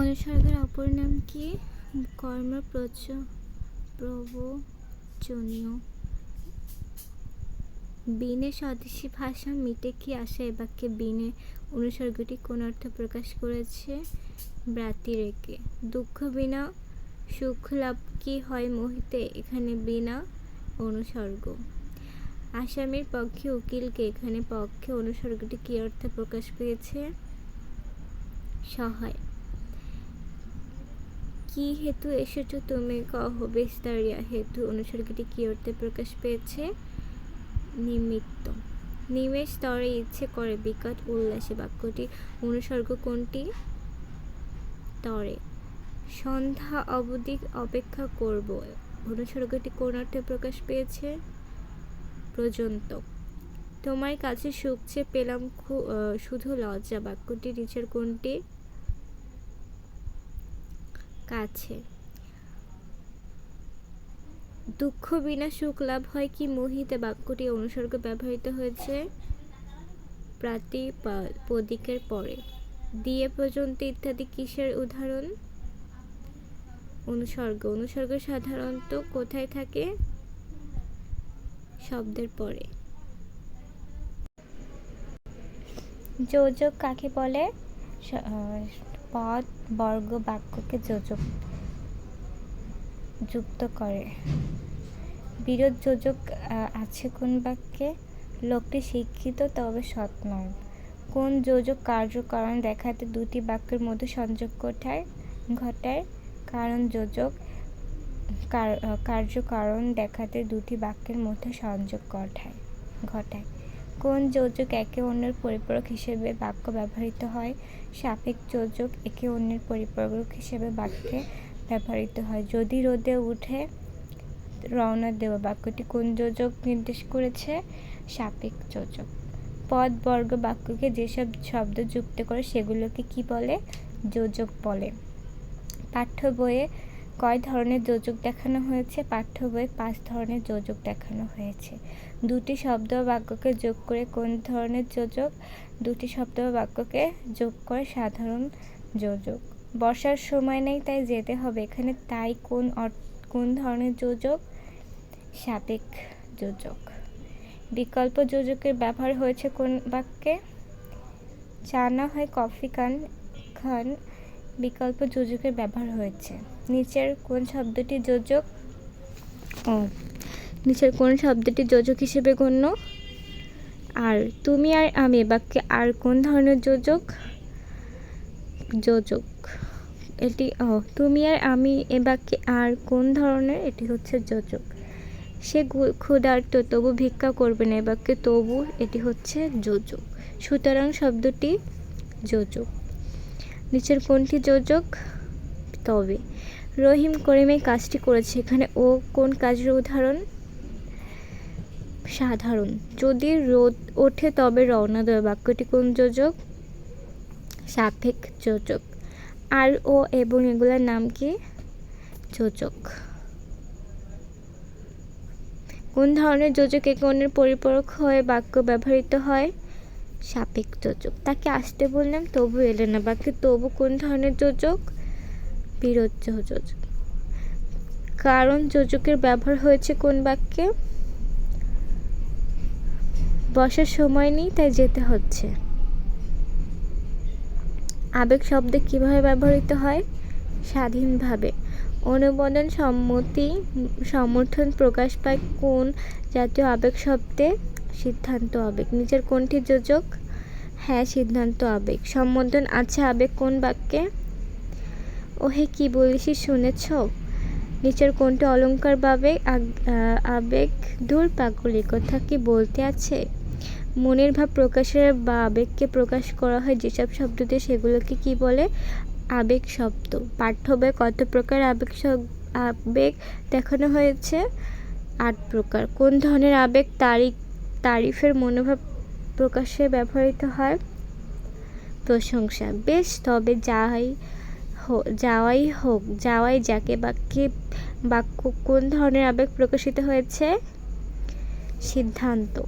অনুসর্গের অপর নাম কি? কর্ম প্রবচনীয়। বিনে স্বদেশী ভাষা মিটে কি আসে এ বাক্যে বিনে অনুসর্গটি কোন অর্থ প্রকাশ করেছে? ব্রাতি রেখে। দুঃখ বিনা সুখ লাভ কি হয় মোহিতে? এখানে বিনা অনুসর্গ। আসামির পক্ষে উকিলকে। এখানে পক্ষে অনুসর্গটি কি অর্থে প্রকাশ পেয়েছে? সহায়। কি হেতু এসেছ তুমি? কহ বিস্তারিয়া হেতু অনুসর্গটি কি অর্থে প্রকাশ পেয়েছে? নিমিত্ত। নিমেষ স্তরে ইচ্ছে করে বিকট উল্লাসে বাক্যটি অনুসর্গ কোনটি? তরে সন্ধ্যা অবধি অপেক্ষা করব। অনুসর্গটি কোন অর্থে প্রকাশ পেয়েছে? পর্যন্ত তোমার কাছে সুখ চেয়ে পেলাম শুধু লজ্জা। বাক্যটি নিচের কোনটি? কাছে দুঃখ বিনা সুখ লাভ হয় কি মোহিতে? বাক্যটি অনুসর্গ ব্যবহৃত হয়েছে প্রাতিপদিকের পরে। দিয়ে পর্যন্ত ইত্যাদি কিসের উদাহরণ? অনুসর্গ। অনুসর্গ সাধারণত কোথায় থাকে? শব্দের পরে। যোজক কাকে বলে? পদ বর্গ বাক্যকে যোজক, যুক্ত করে। বিরোধ যোজক আছে কোন বাক্যে? লোকটি শিক্ষিত তবে সৎ নয় কোন যোজক কার্যকরণ দেখাতে দুটি বাক্যের মধ্যে সংযোগ ঘটায় ঘটায়? কারণ যোজক কার্যকারণ দেখাতে দুটি বাক্যের মধ্যে সংযোগ ঘটায় ঘটায়। কোন যোজক একে অন্যের পরিপূরক হিসেবে বাক্য ব্যবহৃত হয়? সাপেক্ষ যোজক একে অন্যের পরিপূরক হিসেবে বাক্যে ব্যবহৃত হয়। যদি রোদে উঠে রওনা দেওয়া বাক্যটি কোন যোজক নির্দেশ করেছে? সাপেক্ষ যোজক। পদ, বর্গ বাক্যকে যেসব শব্দ যুক্ত করে সেগুলোকে কি বলে? যোজক বলে। পাঠ্য বইয়ে কয় ধরনের যোজক দেখানো হয়েছে? পাঠ্য বইয়ে পাঁচ ধরনের যোজক দেখানো হয়েছে। দুটি শব্দ বাক্যকে যোগ করে কোন ধরনের যোজক? দুটি শব্দ বাক্যকে যোগ করে সাধারণ যোজক। বর্ষার সময় নেই, তাই যেতে হবে। এখানে তাই কোন কোন ধরনের যোজক? সাপেক্ষ যোজক। বিকল্প যোজকের ব্যবহার হয়েছে কোন বাক্যে? চা না হয় কফি খান খান। বিকল্প যোজকের ব্যবহার হয়েছে। নিচের কোন শব্দটি যোজক? ও, নিচের কোন শব্দটি যোজক হিসেবে গণ্য? আর তুমি আর আমি বাক্যে আর কোন ধরনের যোজক? যোজক। এটি, ও, তুমি আর আমি এ বাক্যে আর কোন ধরনের? এটি হচ্ছে যোজক। সে ক্ষুধার্ত, তবু ভিক্ষা করবে না। এ বাক্যে তবু, এটি হচ্ছে যোজক। সুতরাং শব্দটি যোজক। নিচের কোনটি যোজক? তবে রহিম করিম কাজটি করেছে। এখানে ও কোন কাজের উদাহরণ? সাধারণ। যদি রোদ ওঠে তবে রওনা দেবে বাক্যটি কোন যোজক? সাপেক্ষ যোজক। আর, ও এবং এগুলোর নাম কি? যোজক। কোন ধরনের যোজক অন্যের পরিপূরক হয়ে বাক্য ব্যবহৃত হয়? সাপেক্ষ যোজক। তাকে আসতে বললাম, তবু এলে না। বাক্যে তবু কোন ধরনের যোজক? বিরোধ যোজক কারণ যোজকের ব্যবহার হয়েছে কোন বাক্যে? বসার সময় নেই, তাই যেতে হচ্ছে। আবেগ শব্দে কীভাবে ব্যবহৃত হয়? স্বাধীনভাবে। অনুমোদন, সম্মতি, সমর্থন প্রকাশ পায় কোন জাতীয় আবেগ শব্দে? সিদ্ধান্ত আবেগ। নিচের কোনটি যোজক হ্যাঁ সিদ্ধান্ত আবেগ। সম্বোধন আছে আবেগ কোন বাক্যে? ওহে, কি বলিস শুনেছ? নিচের কোনটি অলংকার বাবে আবেগ দূর পাগলি কথা কি বলতে আছে? মনের ভাব প্রকাশের বা আবেগকে প্রকাশ করা হয় যেসব শব্দ দিয়ে সেগুলোকে কি বলে? আবেগ শব্দ। পাঠ্য কত প্রকার আবেগ আবেগ দেখানো হয়েছে? আট প্রকার। কোন ধরনের আবেগ তারিখ তারিফের মনোভাব প্রকাশে ব্যবহৃত হয়? প্রশংসা। বেশ, তবে যাই যাওয়াই হোক, যাওয়াই যাকে বাক্যে, বাক্য কোন ধরনের আবেগ প্রকাশিত হয়েছে? সিদ্ধান্ত।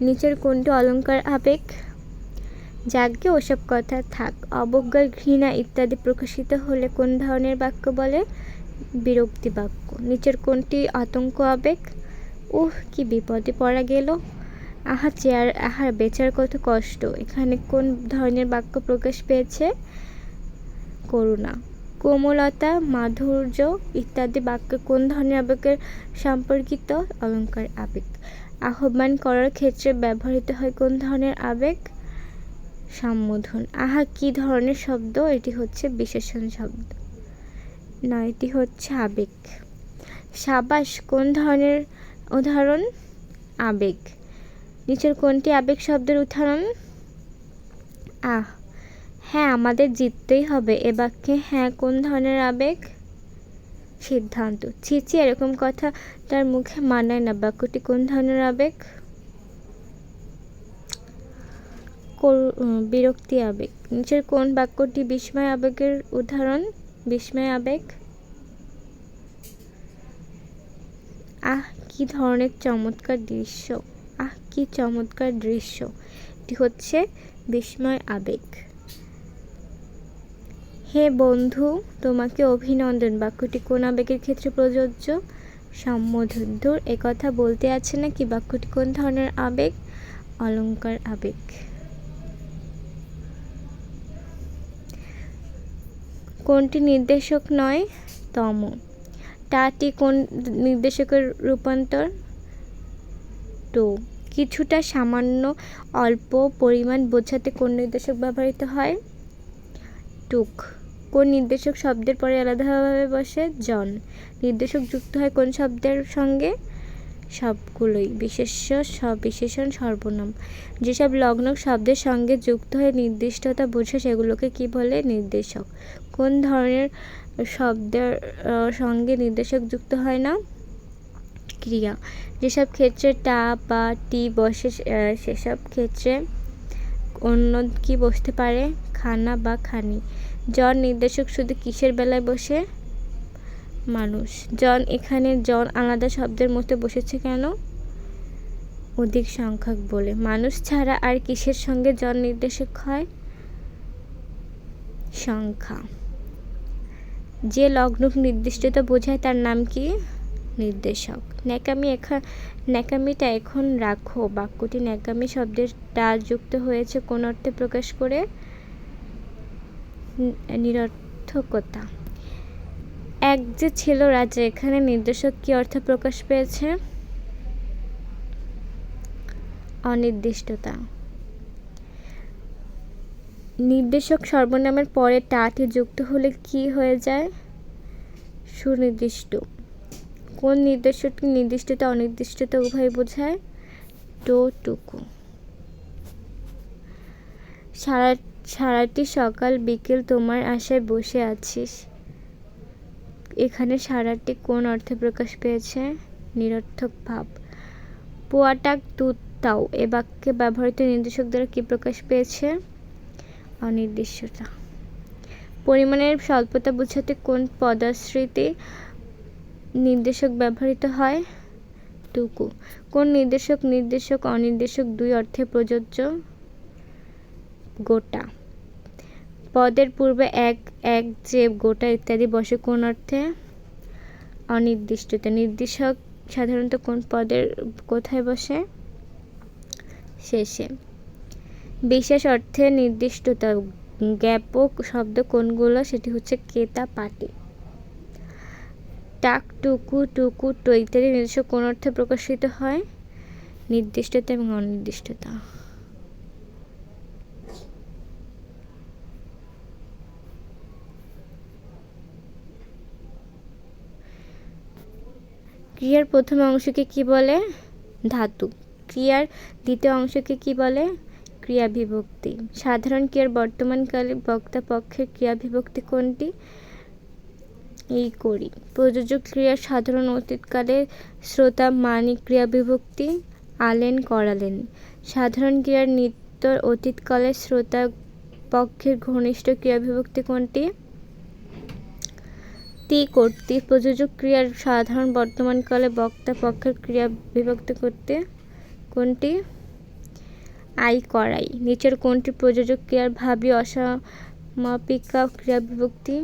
নিচের কোনটি অলংকার আবেগ? যাজ্ঞে, ওসব কথা থাক অবজ্ঞা ঘৃণা ইত্যাদি প্রকাশিত হলে কোন ধরনের বাক্য বলে? বিরক্তি বাক্য। নিচের কোনটি আতঙ্ক আবেগ? উহ, কি বিপদে পড়া গেল। আহা চেয়ার আহার বেচার কত কষ্ট। এখানে কোন ধরনের বাক্য প্রকাশ পেয়েছে? করুণা। কোমলতা, মাধুর্য ইত্যাদি বাক্য কোন ধরনের আবেগের সম্পর্কিত? অলঙ্কার আবেগ। আহ্বান করার ক্ষেত্রে ব্যবহৃত হয় কোন ধরনের আবেগ? সম্বোধন। আহা, কি ধরনের শব্দ? এটি হচ্ছে বিশেষণ শব্দ। নয় এটি হচ্ছে আবেগ। সাবাস, কোন ধরনের উদাহরণ? আবেগ। নিচের কোনটি আবেগ শব্দের উদাহরণ। আহ হ্যাঁ আমাদের জিততেই হবে। এ বাক্যে হ্যাঁ কোন ধরনের আবেগ? সিদ্ধান্ত। ছি ছি, এরকম কথা তার মুখে মানায় না। বাক্যটি কোন ধরনের আবেগ? বিরক্তি আবেগ। নিচের কোন বাক্যটি বিস্ময় আবেগের উদাহরণ। বিস্ময় আবেগ। আহ, কি ধরনের চমৎকার দৃশ্য। আহ, কি চমৎকার দৃশ্য। এটি হচ্ছে বিস্ময় আবেগ। হে বন্ধু, তোমাকে অভিনন্দন। বাক্যটি কোন আবেগের ক্ষেত্রে প্রযোজ্য? সম্বোধন দূর একথা বলতে আছে নাকি বাক্যটি কোন ধরনের আবেগ? অলংকার আবেগ। কোনটি নির্দেশক নয়? তম। টাটি কোন নির্দেশকের রূপান্তর? টু কিছুটা সামান্য অল্প পরিমাণ বোঝাতে কোন নির্দেশক ব্যবহৃত হয়? টুক। কোন নির্দেশক শব্দের পরে আলাদাভাবে বসে? জন। নির্দেশক যুক্ত হয় কোন শব্দের সঙ্গে? সবগুলোই। বিশেষ্য বিশেষণ সর্বনাম। যেসব লগ্ন শব্দের সঙ্গে যুক্ত হয়ে নির্দিষ্টতা বোঝে সেগুলোকে কি বলে? নির্দেশক। কোন ধরনের শব্দের সঙ্গে নির্দেশক যুক্ত হয় না? ক্রিয়া যেসব ক্ষেত্রে টা বা টি বসে সেসব ক্ষেত্রে অন্য কি বসতে পারে? খানা বা খানি। জন নির্দেশক শুধু কিসের বেলায় বসে? মানুষ। জন এখানে জন আলাদা শব্দের মধ্যে বসেছে কেন? অধিক সংখ্যক বলে। মানুষ ছাড়া আর কিসের সঙ্গে জন নির্দেশক হয়? সংখ্যা। যে লগ্ন নির্দিষ্টতা বোঝায় তার নাম কি? নির্দেশক। ন্যাকামি এখা ন্যাকামিটা এখন রাখো। বাক্যটি ন্যাকামি শব্দের টা যুক্ত হয়েছে কোন অর্থে প্রকাশ করে? নিরর্থকতা। এক যে ছিল রাজা, এখানে নির্দেশক কি অর্থে প্রকাশ পেয়েছে? অনির্দিষ্টতা। নির্দেশক সর্বনামের পরে টাটি যুক্ত হলে কি হয়ে যায়? সুনির্দিষ্ট। কোন নির্দেশকটি নির্দিষ্টতা, অনির্দিষ্টতা উভয় বোঝায়? টোটুকু সারা, সারাটি সকাল বিকেল তোমার আশায় বসে আছিস। এখানে সারাটি কোন অর্থে প্রকাশ পেয়েছে? নিরর্থক ভাব। পোয়াটাক দুধ তাও এ বাক্যে ব্যবহৃত নির্দেশক দ্বারা কি প্রকাশ পেয়েছে? অনির্দিষ্টতা। পরিমাণের স্বল্পতা বোঝাতে কোন পদাশ্রিতে নির্দেশক ব্যবহৃত হয়? টুকু। কোন নির্দেশক নির্দেশক, অনির্দেশক দুই অর্থে প্রযোজ্য? গোটা। পদের পূর্বে এক এক যে গোটা ইত্যাদি বসে কোন অর্থে? অনির্দিষ্টতা। নির্দেশক সাধারণত কোন পদের কোথায় বসে? শেষে। বিশেষ অর্থে নির্দিষ্টতা। জ্ঞাপক শব্দ কোনগুলো? সেটি হচ্ছে কেতা পাটি। টাক টুকু টুকু টো ইত্যাদি নির্দেশক কোন অর্থে প্রকাশিত হয়? নির্দিষ্টতা এবং অনির্দিষ্টতা। ক্রিয়ার প্রথম অংশকে কি বলে? ধাতু। ক্রিয়ার দ্বিতীয় অংশকে কি বলে? ক্রিয়া বিভক্তি সাধারণ ক্রিয়ার বর্তমানকালে বক্তা পক্ষের ক্রিয়া বিভক্তি কোনটি? এই করি। প্রযোজক ক্রিয়ার সাধারণ অতীতকালে শ্রোতা মানি ক্রিয়া বিভক্তি আলেন করালেন। সাধারণ ক্রিয়ার নিত্য অতীতকালে শ্রোতা পক্ষের ঘনিষ্ঠ ক্রিয়া বিভক্তি কোনটি? তি কর্তৃক প্রযোজক ক্রিয়ার সাধারণ বর্তমানকালে বক্তা পক্ষের ক্রিয়া বিভক্তি করতে কোনটি? আই করাই। নিচের কোনটি প্রযোজক ক্রিয়ার ভাবি অসমাপিকা ক্রিয়া বিভক্তি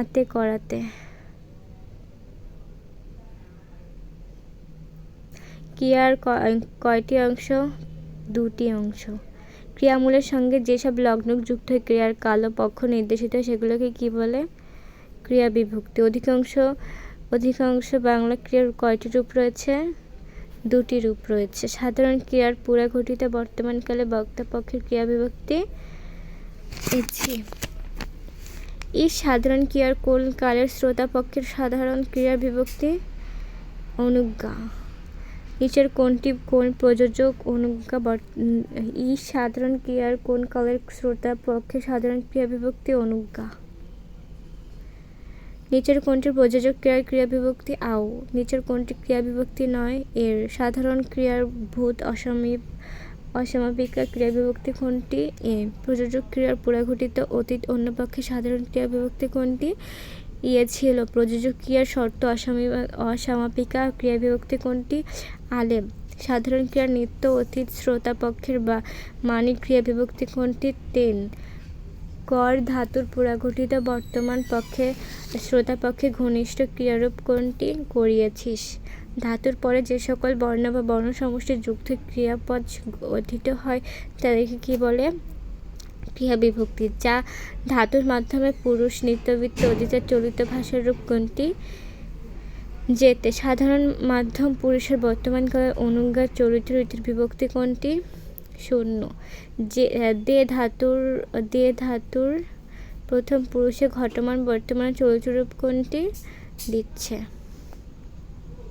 আতে করাতে। ক্রিয়ার কয়টি অংশ? দুটি অংশ। ক্রিয়ামূলের সঙ্গে যেসব লগ্নক যুক্ত হয়ে, ক্রিয়ার কালো পক্ষ নির্দেশিত সেগুলোকে কি বলে? ক্রিয়া বিভক্তি অধিকাংশ অধিকাংশ বাংলা ক্রিয়ার কয়টি রূপ রয়েছে? দুটি রূপ রয়েছে। সাধারণ ক্রিয়ার পুরা ঘটিত বর্তমানকালে বক্তা পক্ষের ক্রিয়া বিভক্তি ইচ্ছি এই সাধারণ ক্রিয়ার কোন কালের শ্রোতা পক্ষের সাধারণ ক্রিয়া বিভক্তি অনুজ্ঞা। নিচের কোনটি কোন প্রযোজক অনুজ্ঞা ই সাধারণ ক্রিয়ার কোন কালের শ্রোতা পক্ষে সাধারণ ক্রিয়া বিভক্তি অনুজ্ঞা? নিচের কোনটি প্রযোজক ক্রিয়ার ক্রিয়া বিভক্তি আও? নিচের কোনটি ক্রিয়া বিভক্তি নয় এর। সাধারণ ক্রিয়ার ভূত অসমীপ অসমাপিকা ক্রিয়া বিভক্তি কোনটি? এ, প্রযোজক ক্রিয়ার পুরাঘটিত অতীত, অন্য পক্ষে সাধারণ ক্রিয়া বিভক্তি কোনটি? ইয়ে ছিল প্রযোজক ক্রিয়ার শর্ত অসমী অসমাপিকা ক্রিয়া বিভক্তি কোনটি? আলেম, সাধারণ ক্রিয়ার নিত্য অতীত শ্রোতা পক্ষের বা মানিক ক্রিয়া বিভক্তি কোনটি? তেন কর ধাতুর পুরাঘটিত বর্তমান পক্ষে, শ্রোতা পক্ষে ঘনিষ্ঠ ক্রিয়ারূপ কোনটি? করিয়েছিস ধাতুর পরে যে সকল বর্ণ বা বর্ণ সমষ্টি যুক্ত ক্রিয়াপদ গঠিত হয়, তাদেরকে কি বলে? ক্রিয়া বিভক্তি, যা ধাতুর মাধ্যমে পুরুষ, নিত্যবৃত্ত, অতীতের চলিত ভাষার রূপ কোনটি? যেতে সাধারণ মাধ্যম পুরুষের বর্তমান কালে অনুজ্ঞার চরিত্র রীতির বিভক্তি কোনটি? শূন্য। যে, দে ধাতুর দে ধাতুর প্রথম পুরুষে ঘটমান বর্তমানে চরিত্র রূপ কোনটি? দিচ্ছে।